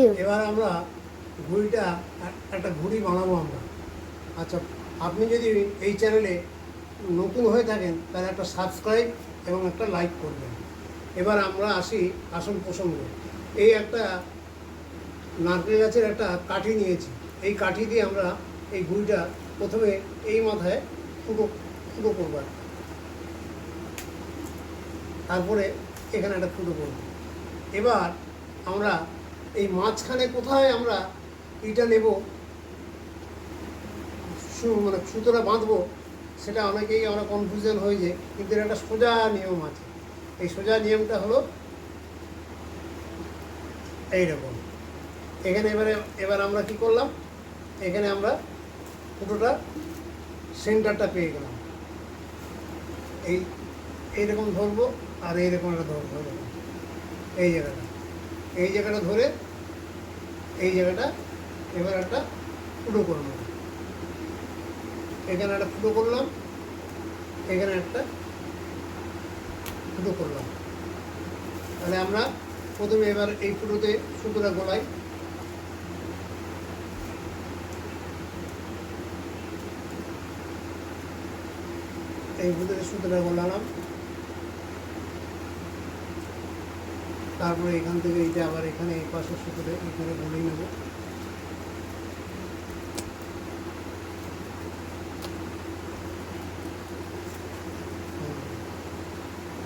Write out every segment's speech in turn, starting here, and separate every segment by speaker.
Speaker 1: এবার আমরা ঘুড়িটা, একটা ঘুড়ি বানাবো আমরা। আচ্ছা আপনি যদি এই চ্যানেলে নতুন হয়ে থাকেন, তাহলে একটা সাবস্ক্রাইব এবং একটা লাইক করবেন। এবার আমরা আসি আসল প্রসঙ্গে। এই একটা নারকেল গাছের একটা কাঠি নিয়েছি। এই কাঠি দিয়ে আমরা এই ঘুড়িটা প্রথমে এই মাথায় ফুটো ফুটো করব। তারপরে এখানে একটা ফুটো করব। এবার আমরা এই মাঝখানে কোথায় আমরা ইটা নেব? মানে সুতোটা বাঁধবো, সেটা অনেকেই আমরা কনফিউশন হয়ে কিন্তু একটা সোজা নিয়ম আছে। এই সোজা নিয়মটা হলো এইরকম। এখানে এবারে, এবার আমরা কি করলাম? এখানে আমরা ফুটোটা সেন্টারটা পেয়ে গেলাম। এই, এইরকম ধরবো আর এইরকম একটা ধরবো এই জায়গাটা। এই জায়গাটা ধরে এই জায়গাটা এবার একটা ফুটো করে নেব এখানে একটা ফুটো করলাম, এখানে একটা ফুটো করলাম। তাহলে আমরা প্রথমে এবার এই ফুটোতে সুতোটা গোলাই। এই ফুটোতে সুতোটা গোলালাম। তারপরে এখান থেকে এইটা আবার এখানে এই পাশের সুতোটা এখানে গলিয়ে নেব।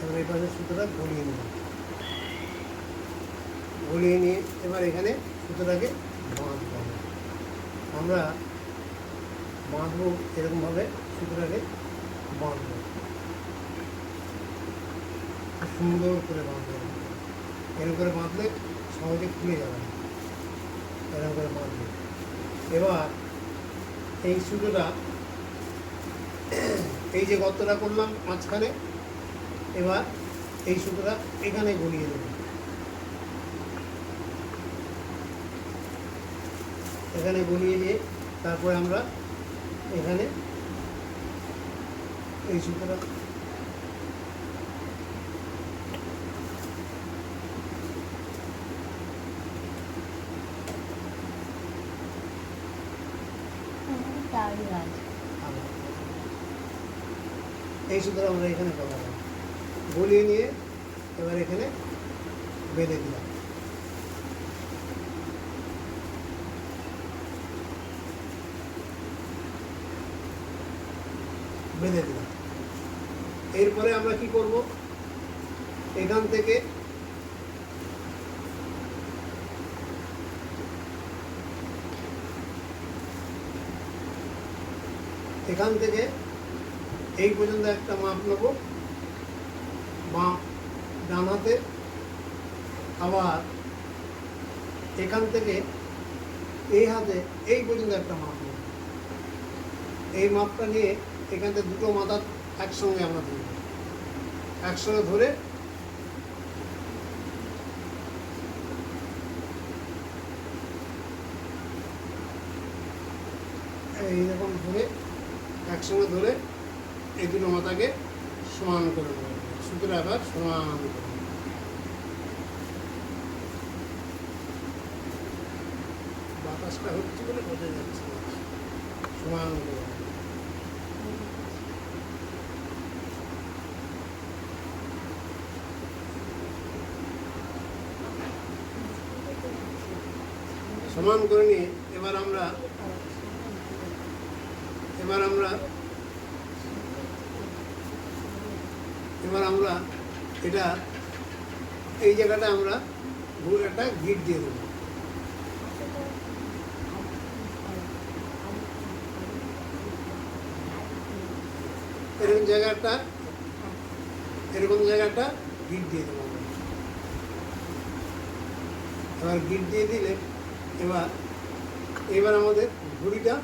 Speaker 1: এবার এই পাশের সুতোটা গলিয়ে নেব গলিয়ে নিয়ে এবার এখানে সুতোটাকে বাঁধবো আমরা। বাঁধবো এরকমভাবে সুতোটাকে বাঁধবো সুন্দর করে বাঁধবো এরকম করে বাঁধলে সহজে খুলে যাবে না। এরকম করে বাঁধলে। এবার এই সুতোটা, এই যে গর্তটা করলাম মাঝখানে, এবার এই সুতোটা এখানে গলিয়ে দেবো। এখানে গলিয়ে দিয়ে তারপরে আমরা এখানে এই সুতোটা এই সুতরাং আমরা এখানে গলালাম গলিয়ে নিয়ে এবার এখানে বেঁধে দিলাম। বেঁধে দিলাম। এরপরে আমরা কি করব? এখান থেকে এখান থেকে এই পর্যন্ত একটা মাপ নেব। বাঁ ডান হাতে আবার এখান থেকে এই হাতে এই পর্যন্ত একটা মাপ নেব। এই মাপটা নিয়ে এখান থেকে দুটো মাথা একসঙ্গে আমরা ধরব। একসঙ্গে ধরে এইরকম ধরে একসঙ্গে ধরে এই দুটো মাথাকে সমান করে নেব সুতরাং আবার সমান করে বাতাসটা হচ্ছে বলে বোঝা যাচ্ছে সমান সমান করে নিয়ে এবার আমরা এবার আমরা এবার আমরা এটা, এই জায়গাটা আমরা ভুল একটা গিট দিয়ে দেবো এরকম জায়গাটা এরকম জায়গাটা গিট দিয়ে দেবো। এবার গিট দিয়ে দিলে এবার এবার আমাদের ঘুড়িটা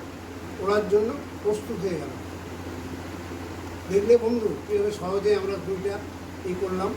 Speaker 1: ওড়ার জন্য প্রস্তুত হয়ে গেল। দেখলে বন্ধু কীভাবে সহজে আমরা দুইটা ই করলাম।